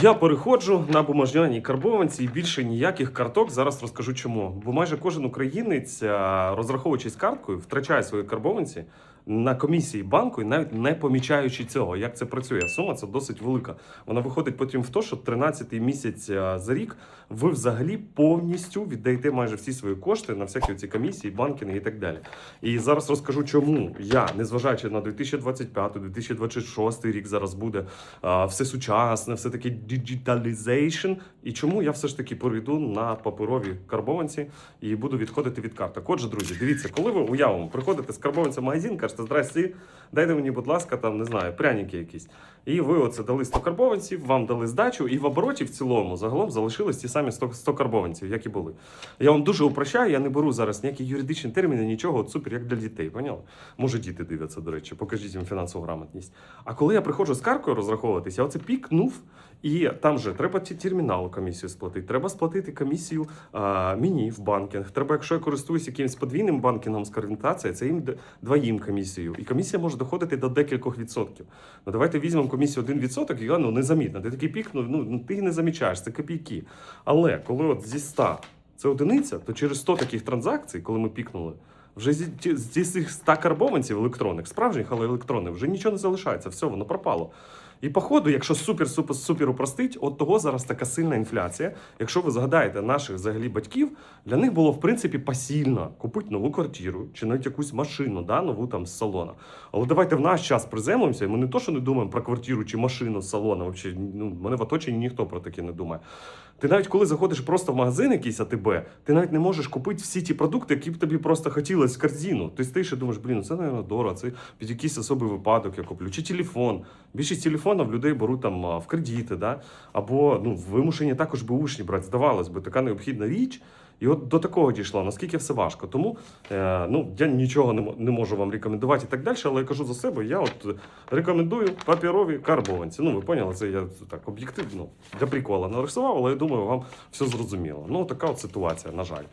Я переходжу на бумажняній карбованці і більше ніяких карток. Зараз розкажу чому. Бо майже кожен українець, розраховуючись карткою, втрачає свої карбованці на комісії банку і навіть не помічаючи цього. Як це працює? Сума це досить велика. Вона виходить потім в те, що 13-й місяць за рік ви взагалі повністю віддаєте майже всі свої кошти на всякі ці комісії, банкінги і так далі. І зараз розкажу, чому я, незважаючи на 2025-2026 рік, зараз буде все сучасне, все таки digitalization, і чому я все ж таки перейду на паперові карбованці і буду відходити від карток. Отже, друзі, дивіться, коли ви уявимо, приходите з карбованця в магазин, кажете, здрасті, дайте мені, будь ласка, там не знаю, пряники якісь. І ви оце дали 100 карбованців, вам дали здачу, і в обороті в цілому загалом залишились ті самі 100, 100 карбованців, як і були. Я вам дуже упрощаю, я не беру зараз ніякі юридичні терміни, нічого, от супер, як для дітей. Поняли? Може, діти дивляться, до речі, покажіть їм фінансову грамотність. А коли я приходжу з каркою розраховуватись, я оце пікнув, і там же треба терміналу комісію сплатити. Треба сплатити комісію а, мені в банкінг. Треба, якщо я користуюсь якимось подвійним банкінгом з конвертації, це їм двоїм комісію. І комісія може доходити до декількох відсотків. Ну давайте візьмемо комісію 1%, і вона ну, незамітна. Ти такий пік, ну, ну ти не замічаєш, це копійки. Але коли от зі 100 це одиниця, то через 100 таких транзакцій, коли ми пікнули, вже зі, зі цих 100 карбованців електронних, справжніх, але електронних, вже нічого не залишається, все, воно пропало. І по ходу, якщо супер супер супер упростить, от того зараз така сильна інфляція. Якщо ви згадаєте наших взагалі батьків, для них було в принципі посильно купити нову квартиру чи навіть якусь машину, да, нову там з салона. Але давайте в наш час приземлимося, і ми не то, що не думаємо про квартиру чи машину з салона. Взагалі, ну, мене в оточенні ніхто про таке не думає. Ти навіть коли заходиш просто в магазин якийсь АТБ, ти навіть не можеш купити всі ті продукти, які б тобі просто хотілося в корзину. Ти стоїш і думаєш, блін, ну це, мабуть, дорого, це під якийсь особий випадок я куплю. Чи телефон. Більшість телефонів людей беруть там в кредити, да? або ну, вимушені також бушні брати. Здавалось би, така необхідна річ. І от до такого дійшло, наскільки все важко. Тому е, ну, я нічого не, не можу вам рекомендувати і так далі, але я кажу за себе, я от рекомендую папірові карбованці. Ну, ви поняли, це я так об'єктивно для прикола нарисував, але я думаю, вам все зрозуміло. Ну, така от ситуація, на жаль.